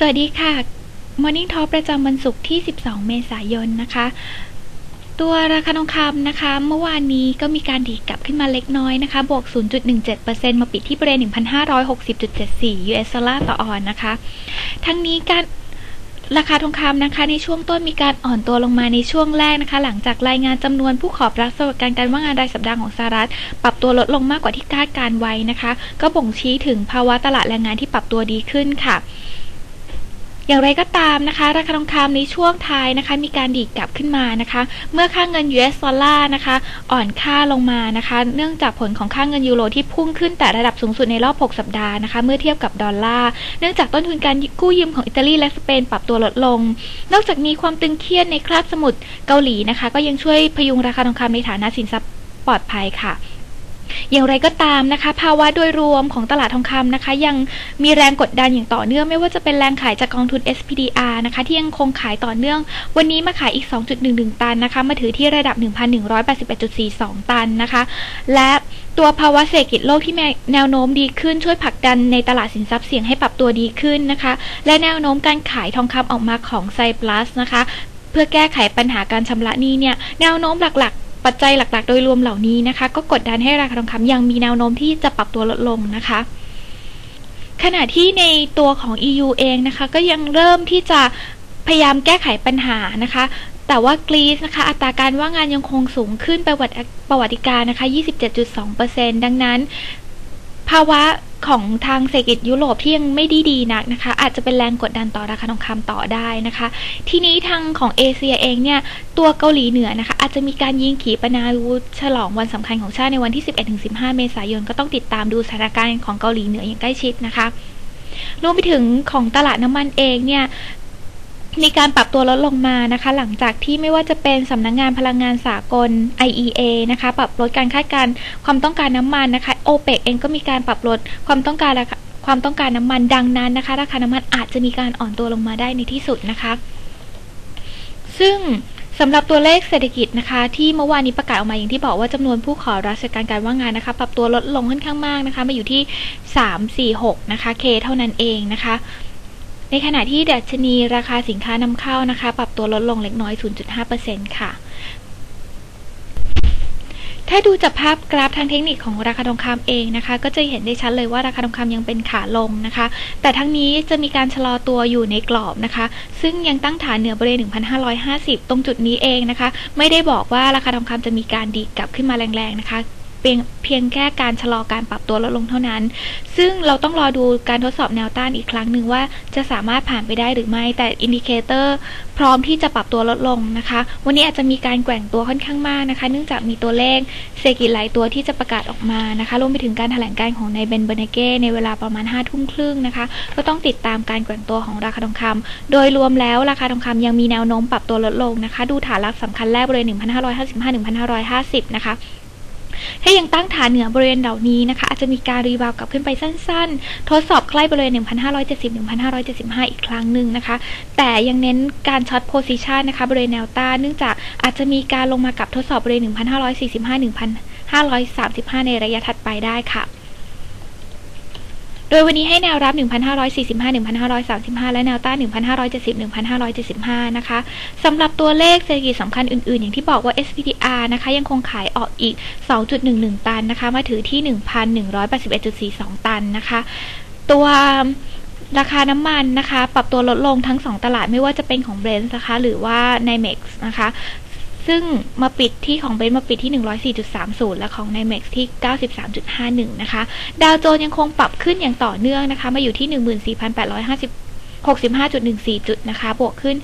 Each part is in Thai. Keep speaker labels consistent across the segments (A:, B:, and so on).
A: สวัสดีค่ะ Morning Talk ประจำวันศุกร์ที่ 12 เมษายนนะคะ ตัวราคาทองคำนะคะ เมื่อวานนี้ก็มีการดีดกลับขึ้นมาเล็กน้อยนะคะ บวก 0.17%มาปิดที่บริเวณ 1,560.74 US ดอลลาร์ต่อออนนะคะ ทั้งนี้การราคาทองคำนะคะ ในช่วงต้นมีการอ่อนตัวลงมาในช่วงแรกนะคะ หลังจากรายงานจำนวนผู้ขอรับสวัสดิการการว่างงานรายสัปดาห์ของสหรัฐ ปรับตัวลดลงมากกว่าที่คาดการไว้นะคะ ก็บ่งชี้ถึงภาวะตลาดแรงงานที่ปรับตัวดีขึ้นค่ะ อย่างไรก็ตามนะคะ ราคาทองคำในช่วงท้ายนะคะ มีการดีดกลับขึ้นมานะคะ เมื่อค่าเงิน US ดอลลาร์นะคะ อ่อนค่าลงมานะคะ เนื่องจากผลของค่าเงินยูโรที่พุ่งขึ้นแต่ระดับสูงสุดในรอบ 6 สัปดาห์นะคะ เมื่อเทียบกับดอลลาร์เนื่องจากต้นทุนการกู้ยืมของอิตาลีและสเปนปรับตัวลดลง นอกจากนี้ความตึงเครียดในคราบสมุทรเกาหลีนะคะ ก็ยังช่วยพยุงราคาทองคำในฐานะสินทรัพย์ปลอดภัยค่ะ อย่างไรก็ตามนะคะ ภาวะโดยรวมของตลาดทองคำนะคะ ยังมีแรงกดดันอย่างต่อเนื่อง ไม่ว่าจะเป็นแรงขายจากกองทุน SPDR นะคะ ที่ยังคงขายต่อเนื่อง วันนี้มาขายอีก 2.11 ตันนะคะ มาถือที่ระดับ 1,181.42 ตันนะคะ และตัวภาวะเศรษฐกิจโลกที่แนวโน้มดีขึ้นช่วยผลักดันในตลาดสินทรัพย์เสี่ยงให้ปรับตัวดีขึ้นนะคะ และแนวโน้มการขายทองคำออกมาของไซปลัสนะคะ เพื่อแก้ไขปัญหาการชำระหนี้เนี่ยแนวโน้มหลัก ปัจจัยหลักๆ โดยรวมเหล่านี้นะคะ ก็กดดันให้ราคาทองคำยังมีแนวโน้มที่จะปรับตัวลดลงนะคะ ขณะที่ในตัวของ EU เองนะคะ ก็ยังเริ่มที่จะพยายามแก้ไขปัญหานะคะ แต่ว่ากรีซนะคะ อัตราการว่างงานยังคงสูงขึ้นไปประวัติการนะคะ 27.2%ดังนั้น ภาวะของทางเศรษฐกิจยุโรปที่ยังไม่ดีดีนักนะคะ อาจจะเป็นแรงกดดันต่อราคาทองคำต่อได้นะคะ ทีนี้ทางของเอเชียเองเนี่ยตัวเกาหลีเหนือนะคะ อาจจะมีการยิงขีปนาวุธฉลองวันสำคัญของชาติในวันที่ 11-15 เมษายนก็ต้องติดตามดูสถานการณ์ของเกาหลีเหนืออย่างใกล้ชิดนะคะรวมไปถึงของตลาดน้ำมันเองเนี่ย มีการปรับตัวลดลงมานะคะ หลังจากที่ไม่ว่าจะเป็นสำนักงงานพลังงานสากล IEA นะคะ ปรับลดการคาดการความต้องการน้ำมันนะคะโอเปกเองก็มีการปรับลดความต้องการความต้องการน้ำมันดังนั้นนะคะ ราคาน้ำมันอาจจะมีการอ่อนตัวลงมาได้ในที่สุดนะคะ ซึ่งสำหรับตัวเลขเศรษฐกิจนะคะ ที่เมื่อวานนี้ประกาศออกมาอย่างที่บอกว่าจำนวนผู้ขอราชการการว่างงานนะคะ ปรับตัวลดลงค่อนข้างมากนะคะ มาอยู่ที่ 346 นะคะเคเท่านั้นเองนะคะ ในขณะที่ดัชนีราคาสินค้านำเข้านะคะ ปรับตัวลดลงเล็กน้อย 0.5%ค่ะ ถ้าดูจากภาพกราฟทางเทคนิคของราคาทองคำเองนะคะ ก็จะเห็นได้ชัดเลยว่าราคาทองคำยังเป็นขาลงนะคะ แต่ทั้งนี้จะมีการชะลอตัวอยู่ในกรอบนะคะ ซึ่งยังตั้งฐานเหนือบริเวณ 1,550 ตรงจุดนี้เองนะคะ ไม่ได้บอกว่าราคาทองคำจะมีการดีกลับขึ้นมาแรงๆนะคะ พียงเพียงแค่การชะลอการปรับตัวลดลงเท่านั้น ซึ่งเราต้องรอดูการทดสอบแนวต้านอีกครั้งหนึ่งว่าจะสามารถผ่านไปได้หรือไม่ แต่อินดิเคเตอร์พร้อมที่จะปรับตัวลดลงนะคะ วันนี้อาจจะมีการแกว่งตัวค่อนข้างมากนะคะ เนื่องจากมีตัวเลขเศรษฐกิจหลายตัวที่จะประกาศออกมานะคะรวมไปถึงการถแถลงการของนายเบนเบเนเก้ในเวลาประมาณ5ทุ่มครึ่งนะคะ ก็ต้องติดตามการแกว่งตัวของราคาทองคำโดยรวมแล้วราคาทองคำยังมีแนวโน้มปรับตัวลดลงนะคะ ดูฐานรับสำคัญแรกบริเวณ 1,555-1,550 นะคะ ถ้ายังตั้งฐานเหนือบริเวณเหล่านี้นะคะ อาจจะมีการรีบาวกลับขึ้นไปสั้นๆ ทดสอบใกล้บริเวณ 1,570-1,575 อีกครั้งหนึ่งนะคะ แต่ยังเน้นการช็อตโพซิชันนะคะ บริเวณแนวต้านเนื่องจากอาจจะมีการลงมากับทดสอบบริเวณ 1,545-1,535 ในระยะถัดไปได้ค่ะ โดยวันนี้ให้แนวรับ 1,545 1,535 และแนวต้าน1,570 1,575 นะคะ สำหรับตัวเลขเศรษฐกิจสำคัญอื่น ๆ อย่างที่บอกว่า SPDR นะคะ ยังคงขายออกอีก 2.11 ตันนะคะ มาถือที่ 1,181.42 ตันนะคะ ตัวราคาน้ำมันนะคะ ปรับตัวลดลงทั้ง 2 ตลาดไม่ว่าจะเป็นของเบรนซ์นะคะ หรือว่า NYMEX นะคะ ซึ่งมาปิดที่ของเบนมาปิดที่ 104.30 และของ NYMEX ที่ 93.51 นะคะ ดาวโจนยังคงปรับขึ้นอย่างต่อเนื่องนะคะ มาอยู่ที่ 14,850 65.14 จุดนะคะ บวกขึ้น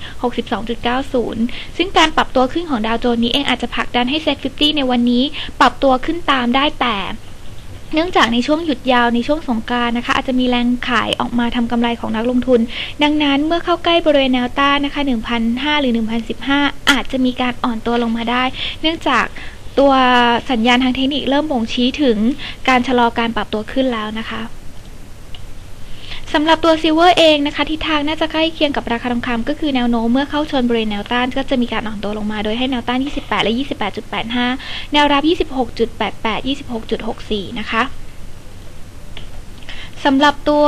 A: 62.90 ซึ่งการปรับตัวขึ้นของดาวโจนนี้เองอาจจะผลักดันให้เซ็ต50 ในวันนี้ ปรับตัวขึ้นตามได้แต่ เนื่องจากในช่วงหยุดยาวในช่วงสงการนะคะ อาจจะมีแรงขายออกมาทำกำไรของนักลงทุน ดังนั้นเมื่อเข้าใกล้บริเวณแนวต้านนะคะ1,005หรือ1,015 อาจจะมีการอ่อนตัวลงมาได้ เนื่องจากตัวสัญญาณทางเทคนิคเริ่มบ่งชี้ถึงการชะลอการปรับตัวขึ้นแล้วนะคะ สำหรับตัวซิลเวอร์เองนะคะทิศทางน่าจะใกล้เคียงกับราคาทองคำก็คือแนวโน้มเมื่อเข้าชนบริเวณแนวต้านก็จะมีการอ่อนตัวลงมาโดยให้แนวต้าน 28 และ 28.85 แนวรับ 26.88 26.64 นะคะสำหรับตัว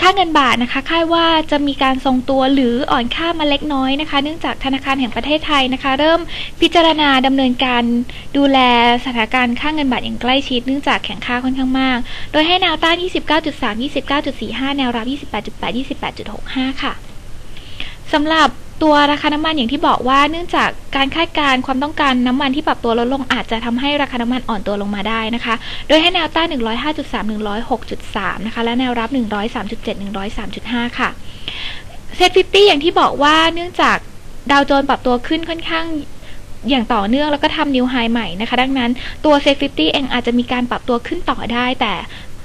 A: ค่าเงินบาทนะคะคาดว่าจะมีการทรงตัวหรืออ่อนค่ามาเล็กน้อยนะคะ เนื่องจากธนาคารแห่งประเทศไทยนะคะ เริ่มพิจารณาดำเนินการดูแลสถานการณ์ค่าเงินบาทอย่างใกล้ชิด เนื่องจากแข็งค่าค่อนข้างมาก โดยให้แนวต้าน 29.3 29.45 แนวรับ 28.8 28.65 ค่ะสำหรับ ตัวราคาน้ำมันอย่างที่บอกว่าเนื่องจากการคาดการณ์ความต้องการน้ำมันที่ปรับตัวลดลงอาจจะทำให้ราคาน้ำมันอ่อนตัวลงมาได้นะคะ โดยให้แนวต้าน 105.3 106.3 นะคะ และแนวรับ 103.7 103.5 ค่ะเซ็ตฟิฟตี้อย่างที่บอกว่าเนื่องจากดาวโจนส์ปรับตัวขึ้นค่อนข้างอย่างต่อเนื่องแล้วก็ทำนิวไฮใหม่นะคะ ดังนั้นตัวเซ็ตฟิฟตี้เองอาจจะมีการปรับตัวขึ้นต่อได้แต่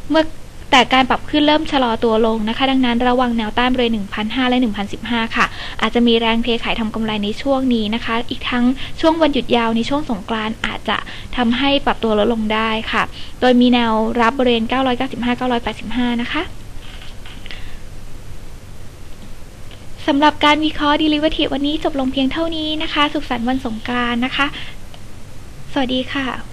A: เมื่อ แต่การปรับขึ้นเริ่มชะลอตัวลงนะคะ ดังนั้นระวังแนวต้านบริเวณ1,005 และ 1,015 ค่ะ อาจจะมีแรงเทขายทำกำไรในช่วงนี้นะคะ อีกทั้งช่วงวันหยุดยาวในช่วงสงกรานต์อาจจะทำให้ปรับตัวลดลงได้ค่ะ โดยมีแนวรับบริเวณ 995-985 นะคะสำหรับการวิเคราะห์ derivative วันนี้จบลงเพียงเท่านี้นะคะ สุขสันต์วันสงกรานต์นะคะ สวัสดีค่ะ